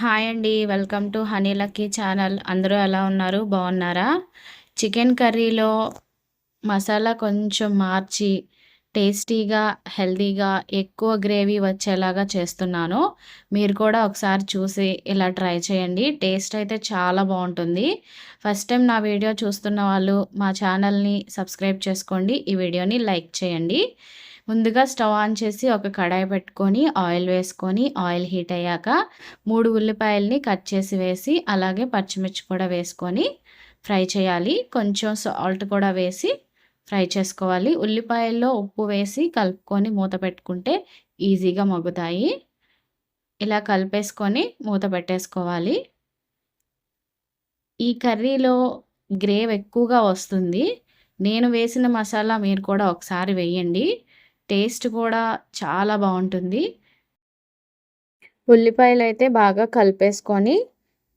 Hi అండి. Welcome to honey lucky channel. అందరూ ఎలా ఉన్నారు? బాగున్నారా? చికెన్ కర్రీలో మసాలా కొంచెం మార్చి టేస్టీగా హెల్తీగా ఎక్కువ గ్రేవీ వచ్చేలాగా చేస్తున్నాను. మీరు కూడా ఒకసారి చూసి ఇలా ట్రై చేయండి. టేస్ట్ అయితే చాలా బాగుంటుంది. ఫస్ట్ టైం నా వీడియో చూస్తున్న వాళ్ళు మా ఛానల్ని సబ్స్క్రైబ్ చేసుకోండి. ఈ వీడియోని లైక్ చేయండి. ముందుగా స్టవ్ ఆన్ చేసి ఒక కడాయి పెట్టుకొని ఆయిల్ వేసుకొని ఆయిల్ హీట్ అయ్యాక మూడు ఉల్లిపాయల్ని కట్ చేసి వేసి అలాగే పచ్చిమిర్చి కూడా వేసుకొని ఫ్రై చేయాలి. కొంచెం సాల్ట్ కూడా వేసి ఫ్రై చేసుకోవాలి. ఉల్లిపాయల్లో ఉప్పు వేసి కలుపుకొని మూత పెట్టుకుంటే ఈజీగా మగ్గుతాయి. ఇలా కలిపేసుకొని మూత పెట్టేసుకోవాలి. ఈ కర్రీలో గ్రేవ్ ఎక్కువగా వస్తుంది. నేను వేసిన మసాలా మీరు కూడా ఒకసారి వేయండి. టేస్ట్ కూడా చాలా బాగుంటుంది. ఉల్లిపాయలు అయితే బాగా కలిపేసుకొని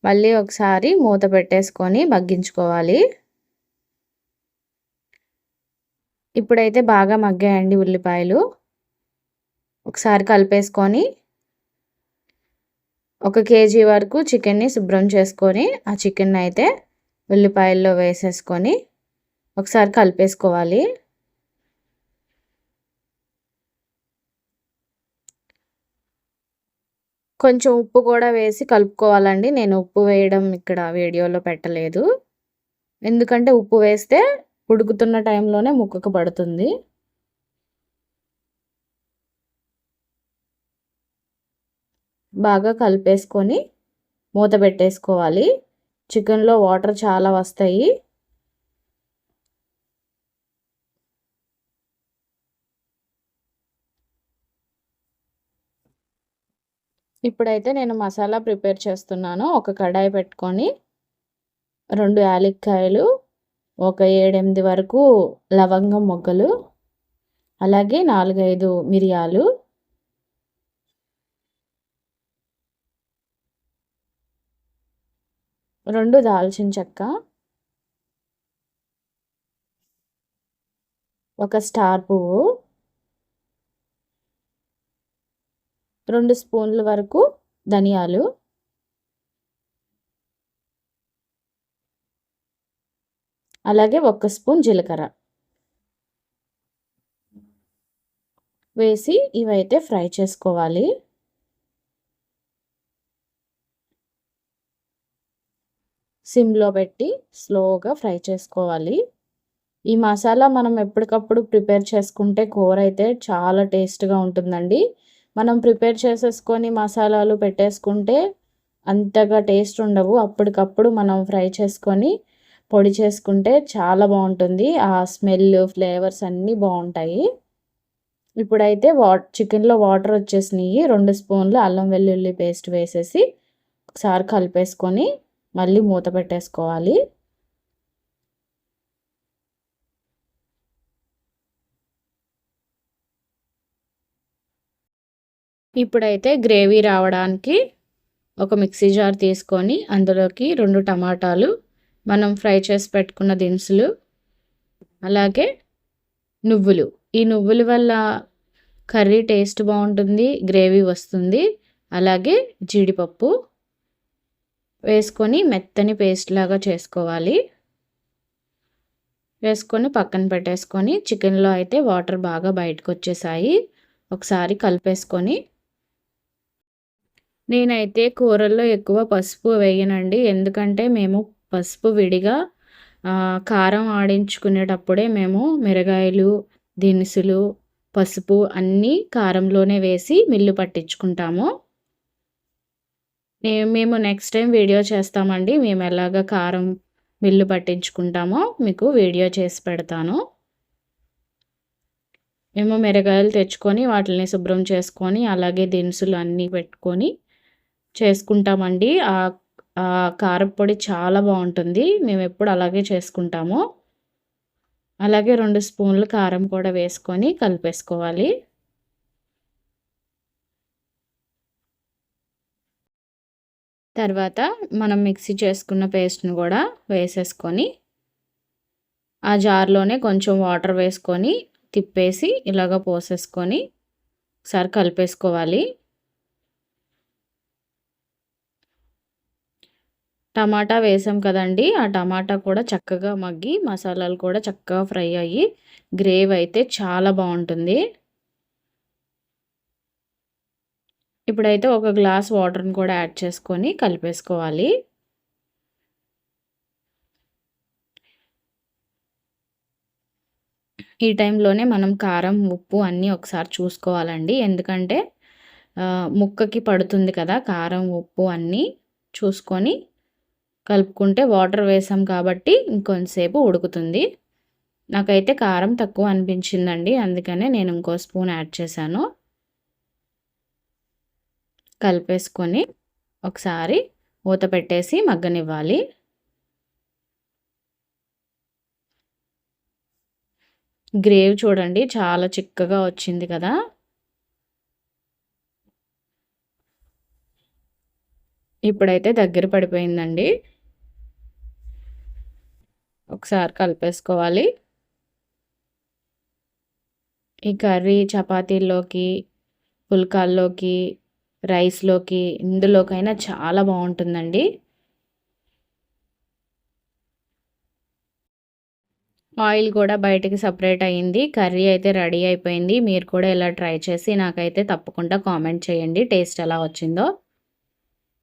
మళ్ళీ ఒకసారి మూత పెట్టేసుకొని మగ్గించుకోవాలి. ఇప్పుడైతే బాగా మగ్గాయండి ఉల్లిపాయలు. ఒకసారి కలిపేసుకొని ఒక కేజీ వరకు చికెన్ని శుభ్రం చేసుకొని ఆ చికెన్ అయితే ఉల్లిపాయల్లో వేసేసుకొని ఒకసారి కలిపేసుకోవాలి. కొంచెం ఉప్పు కూడా వేసి కలుపుకోవాలండి. నేను ఉప్పు వేయడం ఇక్కడ వీడియోలో పెట్టలేదు. ఎందుకంటే ఉప్పు వేస్తే ఉడుకుతున్న టైంలోనే ముక్కకు పడుతుంది. బాగా కలిపేసుకొని మూత పెట్టేసుకోవాలి. చికెన్లో వాటర్ చాలా వస్తాయి. ఇప్పుడైతే నేను మసాలా ప్రిపేర్ చేస్తున్నాను. ఒక కడాయి పెట్టుకొని రెండు యాలక్కాయలు ఒక ఏడెనిమిది వరకు లవంగం మొగ్గలు అలాగే నాలుగైదు మిరియాలు. రెండు దాల్చిన చెక్క. ఒక స్టార్ పువ్వు. రెండు స్పూన్ల వరకు ధనియాలు. అలాగే ఒక్క స్పూన్ జీలకర్ర. వేసి ఇవైతే ఫ్రై చేసుకోవాలి. సిమ్లో పెట్టి స్లోగా ఫ్రై చేసుకోవాలి. ఈ మసాలా మనం ఎప్పటికప్పుడు ప్రిపేర్ చేసుకుంటే కూర అయితే చాలా టేస్ట్గా ఉంటుందండి. మనం ప్రిపేర్ చేసేసుకొని మసాలాలు పెట్టేసుకుంటే అంతగా టేస్ట్ ఉండవు. అప్పటికప్పుడు మనం ఫ్రై చేసుకొని పొడి చేసుకుంటే చాలా బాగుంటుంది. ఆ స్మెల్ ఫ్లేవర్స్ అన్నీ బాగుంటాయి. ఇప్పుడైతే వా చికెన్లో వాటర్ వచ్చేసినాయి. రెండు స్పూన్లు అల్లం వెల్లుల్లి పేస్ట్ వేసేసి ఒకసారి కలిపేసుకొని మళ్ళీ మూత పెట్టేసుకోవాలి. ఇప్పుడైతే గ్రేవీ రావడానికి ఒక మిక్సీ జార్ తీసుకొని అందులోకి రెండు టమాటాలు మనం ఫ్రై చేసి పెట్టుకున్న దినుసులు అలాగే నువ్వులు. ఈ నువ్వుల వల్ల కర్రీ టేస్ట్ బాగుంటుంది గ్రేవీ వస్తుంది. అలాగే జీడిపప్పు వేసుకొని మెత్తని పేస్ట్ లాగా చేసుకోవాలి. వేసుకొని పక్కన పెట్టేసుకొని చికెన్లో అయితే వాటర్ బాగా బయటకు వచ్చేసాయి. ఒకసారి కలిపేసుకొని నేనైతే కూరల్లో ఎక్కువ పసుపు వేయనండి. ఎందుకంటే మేము పసుపు విడిగా కారం ఆడించుకునేటప్పుడే మేము మిరగాయలు దినుసులు పసుపు అన్నీ కారంలోనే వేసి మిల్లు పట్టించుకుంటాము. మేము నెక్స్ట్ టైం వీడియో చేస్తామండి. మేము ఎలాగ కారం మిల్లు పట్టించుకుంటామో మీకు వీడియో చేసి పెడతాను. మేము మిరగాయలు తెచ్చుకొని వాటిని శుభ్రం చేసుకొని అలాగే దినుసులు అన్నీ పెట్టుకొని చేసుకుంటామండి. ఆ కారపొడి చాలా బాగుంటుంది. మేము ఎప్పుడు అలాగే చేసుకుంటాము. అలాగే రెండు స్పూన్లు కారం కూడా వేసుకొని కలిపేసుకోవాలి. తర్వాత మనం మిక్సీ చేసుకున్న పేస్ట్ని కూడా వేసేసుకొని ఆ జార్లోనే కొంచెం వాటర్ వేసుకొని తిప్పేసి ఇలాగ పోసేసుకొని ఒకసారి కలిపేసుకోవాలి. టమాటా వేసాం కదండీ! ఆ టమాటా కూడా చక్కగా మగ్గి, మసాలాలు కూడా చక్కగా ఫ్రై అయ్యి, గ్రేవీ అయితే చాలా బాగుంటుంది ఇప్పుడైతే ఒక గ్లాస్ వాటర్‌ని కూడా యాడ్ చేసుకొని కలిపేసుకోవాలి. ఈ టైంలోనే మనం కారం, ఉప్పు అన్నీ ఒకసారి చూసుకోవాలండి. ఎందుకంటే ముక్కకి పడుతుంది కదా! కారం, ఉప్పు అన్నీ చూసుకొని కలుపుకుంటే వాటర్ వేసాం కాబట్టి ఇంకొంతసేపు ఉడుకుతుంది. నాకైతే కారం తక్కువ అనిపించిందండి. అందుకనే నేను ఇంకో స్పూన్ యాడ్ చేశాను. కలిపేసుకొని ఒకసారి మూత పెట్టేసి మగ్గనివ్వాలి. గ్రేవీ చూడండి చాలా చిక్కగా వచ్చింది కదా! ఇప్పుడైతే దగ్గర పడిపోయిందండి. ఒకసారి కలిపేసుకోవాలి. ఈ కర్రీ చపాతీల్లోకి, పుల్కాల్లోకి, రైస్‌లోకి ఇందులోకైనా చాలా బాగుంటుందండి ఆయిల్ కూడా బయటికి సపరేట్ అయింది. కర్రీ అయితే రెడీ అయిపోయింది. మీరు కూడా ఇలా ట్రై చేసి నాకైతే తప్పకుండా కామెంట్ చేయండి టేస్ట్ ఎలా వచ్చిందో.